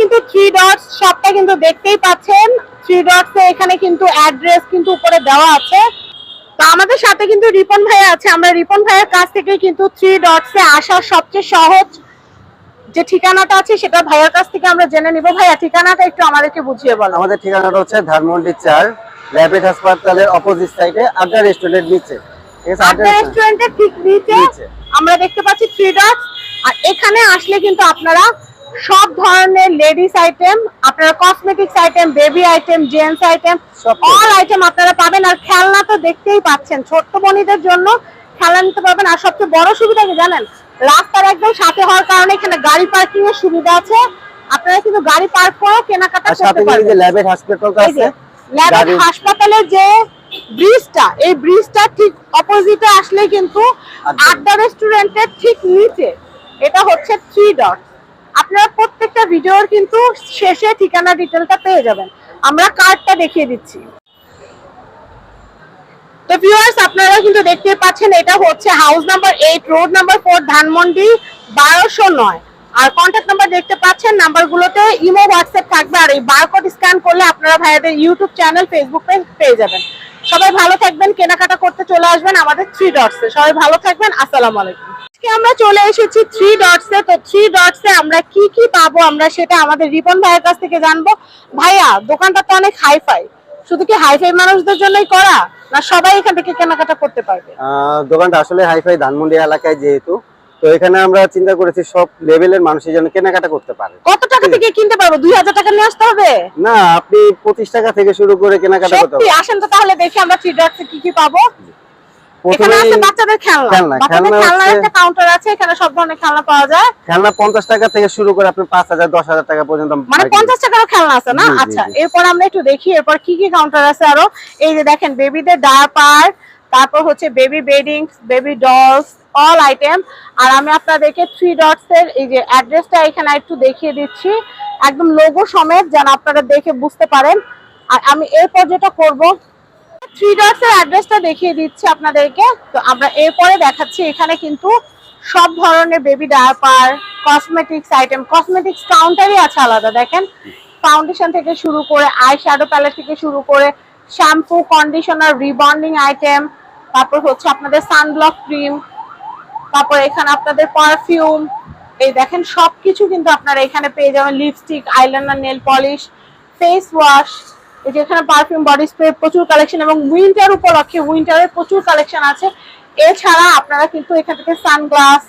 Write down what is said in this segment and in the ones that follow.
কিন্তু three dots কিন্তু দেখতেই পাচ্ছেন। থ্রি ডটস এখানে কিন্তু অ্যাড্রেস কিন্তু উপরে দেওয়া আছে। তো আমাদের সাথে কিন্তু রিপন ভাই আছে। আমরা রিপন ভাইয়ের কাছ থেকে কিন্তু থ্রি ডটস আসার সবচেয়ে সহজ যে ঠিকানাটা আছে সেটা ভাইয়ের কাছ থেকে আমরা জেনে নিব। ভাইয়া ঠিকানাটা একটু আমাদেরকে বুঝিয়ে বলো। আমাদের ঠিকানাটা হচ্ছে ধানমন্ডি চার হাসপাতালের অপোজিট সাইডে আড্ডা রেস্টুরেন্টের নিচে। আড্ডা রেস্টুরেন্টের ঠিক নিচে নিচে। আমরা দেখতে পাচ্ছি থ্রি ডটস আর এখানে আসলে কিন্তু আপনারা সব ধরনের লেডিস আইটেম আপনারা cosmetics item baby item gents item all item আপনারা পাবেন। আর খেলনা তো দেখতেই পাচ্ছেন ছোট্ট বনিদের জন্য খেলনা নিতে পারবেন। আর সবচেয়ে বড় সুবিধা কি জানেন? রাস্তার একদম সাথে হওয়ার কারণে এখানে গাড়ি পার্কিং এর সুবিধা আছে। আপনারা কিন্তু গাড়ি পার্ক করে কেনাকাটা করতে পারবেন। ল্যাবের হাসপাতালটা আছে হাসপাতালের যে ব্রিজটা এই ব্রিজটা ঠিক অপোজিটে আসলে কিন্তু আড্ডা। আড্ডা রেস্টুরেন্টের ঠিক নিচে। এটা হচ্ছে থ্রি ডট আপনারা প্রত্যেকটা ভিডিওর কিন্তু শেষে ঠিকানা ডিটেলটা পেয়ে যাবেন। আমরা কার্ডটা দেখিয়ে দিচ্ছি। তো ভিউয়ার্স আপনারা কিন্তু দেখতে পাচ্ছেন, এটা হচ্ছে house number eight road number four Dhanmondi বারোশো নয়। আর কন্ট্যাক্ট নাম্বার দেখতে পাচ্ছেন নাম্বারগুলোতে ইমো হোয়াটসঅ্যাপ থাকবে। আর এই বারকোড স্ক্যান করলে আপনারা ভাইয়াদের ইউটিউব চ্যানেল ফেসবুক পেজ পেয়ে যাবেন। সবাই ভালো থাকবেন, কেনাকাটা করতে চলে আসবেন আমাদের থ্রি ডটসে সবাই ভালো থাকবেন, আসসালামু আলাইকুম। আজকে আমরা চলে এসেছি থ্রি ডটসে তো থ্রি ডটসে আমরা কি কি পাবো আমরা সেটা আমাদের রিপন ভাইয়ের কাছ থেকে জানব। ভাইয়া দোকানটা তো অনেক হাইফাই শুধু কি হাইফাই মানুষদের জন্যই করা না সবাই এখান থেকে কেনাকাটা করতে পারবে? দোকানটা আসলে হাইফাই ধানমন্ডি এলাকায় যেহেতু তো এখানে আমরা চিন্তা করেছি সব লেভেলের মানুষের জন্য কেনাকাটা করতে পারে। কত টাকা থেকে কিনতে পারব? দুই হাজার টাকা নিয়ে আসতে হবে? না আপনি পঁচিশ টাকা থেকে শুরু করে কেনাকাটা করতে আসেন তো তাহলে দেখি আমরা থ্রি ডটসে কি কি পাবো। এখানে আছে বাচ্চাদের খেলনা। খেলনা, বাচ্চাদের খেলনার একটা কাউন্টার আছে এখানে সব ধরনের খেলনা পাওয়া যায়। খেলনা পঞ্চাশ টাকা থেকে শুরু করে আপনি পাঁচ হাজার টাকা পর্যন্ত মানে বাকি- পঞ্চাশ টাকারও খেলনা আছে না? জি, জি, আচ্ছা এরপর আমরা একটু দেখি এরপর কি কি কাউন্টার আছে আরও? এই যে দেখেন বেবিদের ডায়াপার তারপর হচ্ছে baby bedding baby dolls all item আর আমি আপনাদেরকে থ্রি ডটস এর এই যে অ্যাড্রেসটা এখানে একটু দেখিয়ে দিচ্ছি। একদম লোগো সমেত যেন আপনারা দেখে বুঝতে পারেন। আর আমি এরপর যেটা করব থ্রি ডটস এর অ্যাড্রেসটা দেখিয়ে দিচ্ছি আপনাদেরকে। তো আমরা এরপরে দেখাচ্ছি, এখানে কিন্তু সব ধরনের baby diaper cosmetics item cosmetics কাউন্টারই আছে আলাদা, দেখেন। ফাউন্ডেশন থেকে শুরু করে আই শ্যাডো প্যালেট থেকে শুরু করে শ্যাম্পু কন্ডিশনার রিবন্ডিং আইটেম তারপর হচ্ছে আপনাদের সানব্লক ক্রিম তারপর এখানে আপনাদের পারফিউম এই দেখেন সবকিছু কিন্তু আপনারা এখানে পেয়ে যাবেন lipstick eyeliner nail polish face wash এই যে এখানে পারফিউম বডি স্প্রে প্রচুর কালেকশন এবং উইন্টার উপলক্ষে উইন্টারের প্রচুর কালেকশন আছে। এছাড়া আপনারা কিন্তু এখান থেকে সানগ্লাস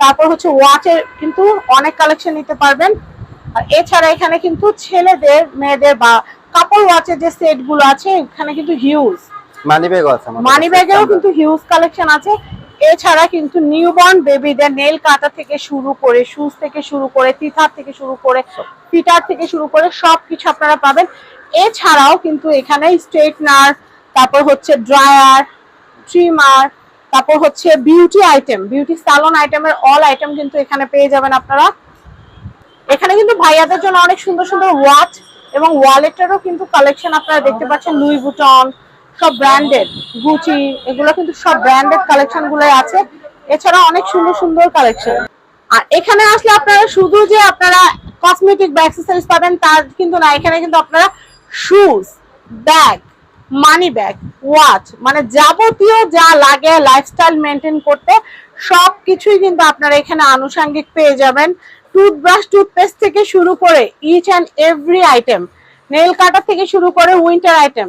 তারপর হচ্ছে ওয়াচের কিন্তু অনেক কালেকশন নিতে পারবেন। আর এছাড়া এখানে কিন্তু ছেলেদের মেয়েদের বা কাপড় ওয়াচের যে সেটগুলো আছে এখানে কিন্তু হিউজ মানি ব্যাগ আছে মানি কাছে। ব্যাগেরও কিন্তু হিউজ কালেকশন আছে। এছাড়া কিন্তু নিউবর্ন বেবিদের নেল কাটা থেকে শুরু করে শুজ থেকে শুরু করে তিথার থেকে শুরু করে ফিটার থেকে শুরু করে সবকিছু আপনারা পাবেন। এছাড়াও কিন্তু এখানে স্ট্রেটনার, তারপর হচ্ছে ড্রায়ার, ট্রিমার, তারপর হচ্ছে বিউটি আইটেম, বিউটি সালন আইটেমের অল আইটেম কিন্তু এখানে পেয়ে যাবেন আপনারা। এখানে কিন্তু ভাইয়াদের জন্য অনেক সুন্দর সুন্দর ওয়াচ এবং ওয়ালেটেরও কিন্তু কালেকশন আপনারা দেখতে পাচ্ছেন, লুই বুটন সব ব্র্যান্ডেড গুচি, এগুলো কিন্তু সব ব্র্যান্ডেড কালেকশনগুলো আছে। এছাড়া অনেক সুন্দর সুন্দর কালেকশন। আর এখানে আসলে আপনারা শুধু যে আপনারা কসমেটিক বা অ্যাক্সেসরিজ পাবেন তার কিন্তু না, এখানে কিন্তু আপনারা shoes bag money bag watch মানে যাবতীয় যা লাগে লাইফস্টাইল মেনটেন করতে সব কিছুই কিন্তু আপনারা এখানে আনুষাঙ্গিক পেয়ে যাবেন। টুথব্রাশ টুথপেস্ট থেকে শুরু করে each and every item nail cutter থেকে শুরু করে উইন্টার আইটেম